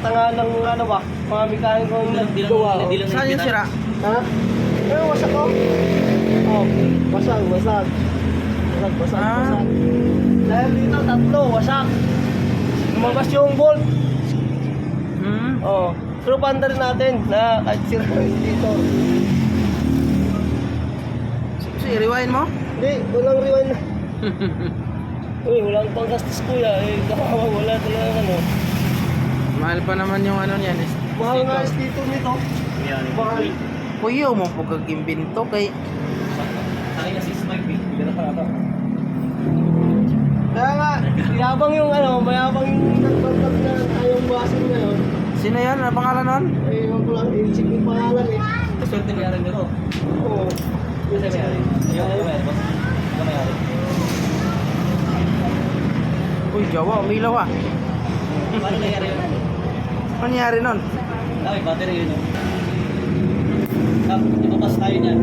tanga ng ano ba, mga mekaniko ang naggawa. Saan yung sira? Ha? Eh, wasak ko. Oh, wasag, wasag. Wasag, wasag, Ah. wasag. Dahil dito, tatlo, wasak. Lumabas yung bolt. Hmm. Oh, pero panda rin natin na kahit sira dito. Si, rewind mo? Hindi, walang rewind. Uy, walang panggastos kuya. Eh, kawawa, wala talaga ano. Mahal pa naman yung ano niyan. is- Mahal nga is dito nito. Mahal. Kuya mo po kagimbinto kay Kaya nga, yabang yung ano, mayabang yung nagpapag na tayong buwasin ngayon. Sino yan? Ano pangalan nun? Eh, yung ko lang, insik yung pangalan eh. Swerte may aring nito. Oo. Swerte may aring. Yung ano may aring. Yung may aring. Uy, jawa, umilaw ah. Paano nangyari yun? Ano nangyari nun? May battery yun. oh. Ah, ipapas tayo niyan.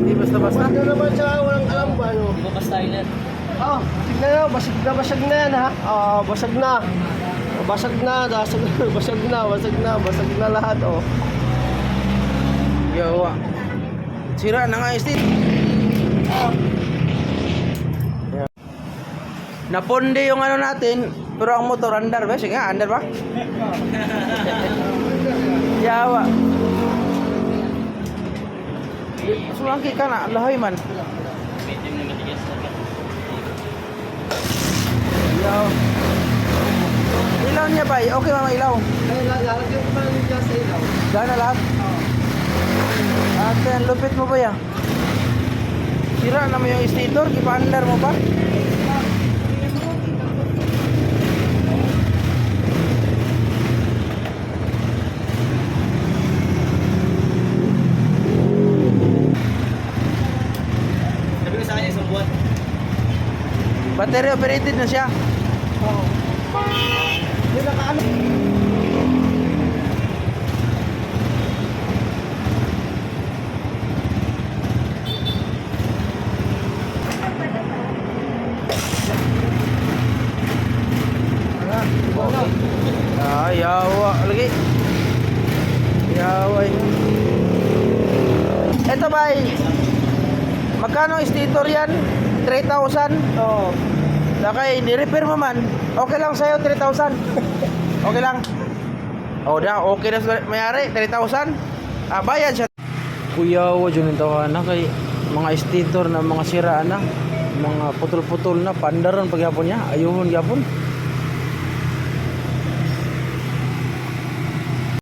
Hindi basta-basta. Basta naman siya, walang alam ba ano. Ipapas tayo niyan. Oh, tignan nyo, basag na basag na yan ha. Ah, basag na. Basag na, basag, basag na, basag na, basag na lahat oh. Jawa. Sira na nga istit. Naponde yung ano natin, pero ang motor under ba? Sige nga, under ba? Jawa. Sulangki ka na, lahoy man. Ilaw. Ilaw niya ba? Okay mama ilaw. Ay, lalagyan ko pa ng gas sa ilaw. Gana lahat. Ate, ang lupit mo ba yan? Sira na mo yung stator, ipa-under mo pa? Battery operated na siya. Oo. Hindi nakaano. Ah, yawa. Lagi. Yawa. Ito ba Magkano stator yan? 3,000? Oo. Lakay, ni-repair mo man. Okay lang sa'yo, 3,000. Okay lang. O, da, okay na mayari, 3,000. Ah, bayad siya. Kuya, wa dyan yung tawa na kay mga stator na mga sira na. Mga putol-putol na, pandaron pagyapon niya. Ayun, yapon.